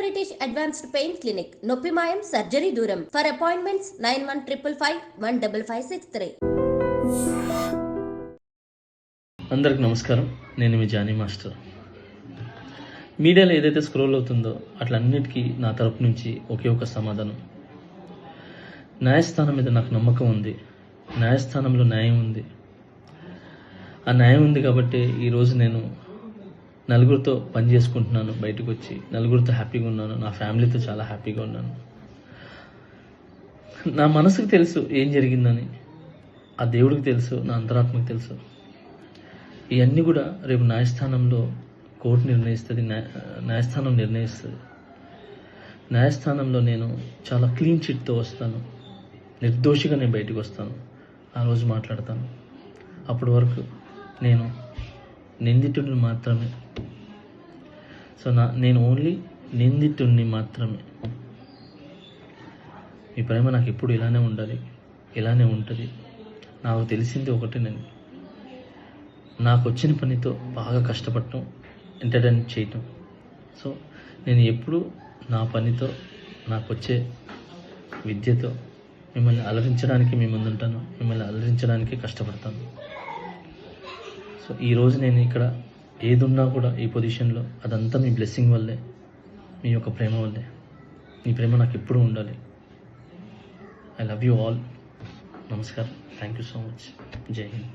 British advanced pain clinic నొప్పి మాయం surgery దూరం. For appointments nine one triple five one double five six three అందరికి నమస్కారం. నేను మీ జానీ మాస్టర్. మీడియాలో ఏదైతే స్క్రోల్ అవుతుందో అట్లన్నిటికీ నా తరపు నుంచి ఒకే ఒక సమాధానం. న్యాయస్థానం మీద నాకు నమ్మకం ఉంది. న్యాయస్థానంలో న్యాయం ఉంది. ఆ న్యాయం ఉంది కాబట్టి ఈరోజు నేను నలుగురితో పని చేసుకుంటున్నాను బయటకు వచ్చి నలుగురితో హ్యాపీగా ఉన్నాను. నా ఫ్యామిలీతో చాలా హ్యాపీగా ఉన్నాను. నా మనసుకు తెలుసు ఏం జరిగిందని. ఆ దేవుడికి తెలుసు నా అంతరాత్మకు తెలుసు. ఇవన్నీ కూడా రేపు న్యాయస్థానంలో కోర్టు నిర్ణయిస్తుంది న్యాయ న్యాయస్థానం నిర్ణయిస్తుంది. న్యాయస్థానంలో నేను చాలా క్లీన్ చిట్తో వస్తాను. నిర్దోషిగా నేను బయటకు వస్తాను. ఆ రోజు మాట్లాడతాను. అప్పటి వరకు నేను నిందితుడిని మాత్రమే. సో నా నేను ఓన్లీ నిందితుడిని మాత్రమే. మీ ప్రేమ నాకు ఎప్పుడు ఇలానే ఉండాలి ఇలానే ఉంటుంది. నాకు తెలిసింది ఒకటేనండి నాకు వచ్చిన పనితో బాగా కష్టపడటం ఎంటర్టైన్ చేయటం. సో నేను ఎప్పుడు నా పనితో నాకు వచ్చే విద్యతో మిమ్మల్ని అలరించడానికి మీ ముందుంటాను మిమ్మల్ని అలరించడానికి కష్టపడతాను. సో ఈరోజు నేను ఇక్కడ ఏదున్నా కూడా ఈ పొజిషన్లో అదంతా మీ బ్లెస్సింగ్ వల్లే మీ యొక్క ప్రేమ వల్లే. మీ ప్రేమ నాకు ఎప్పుడూ ఉండాలి. ఐ లవ్ యూ ఆల్ నమస్కారం. Thank you so much Jai Hind.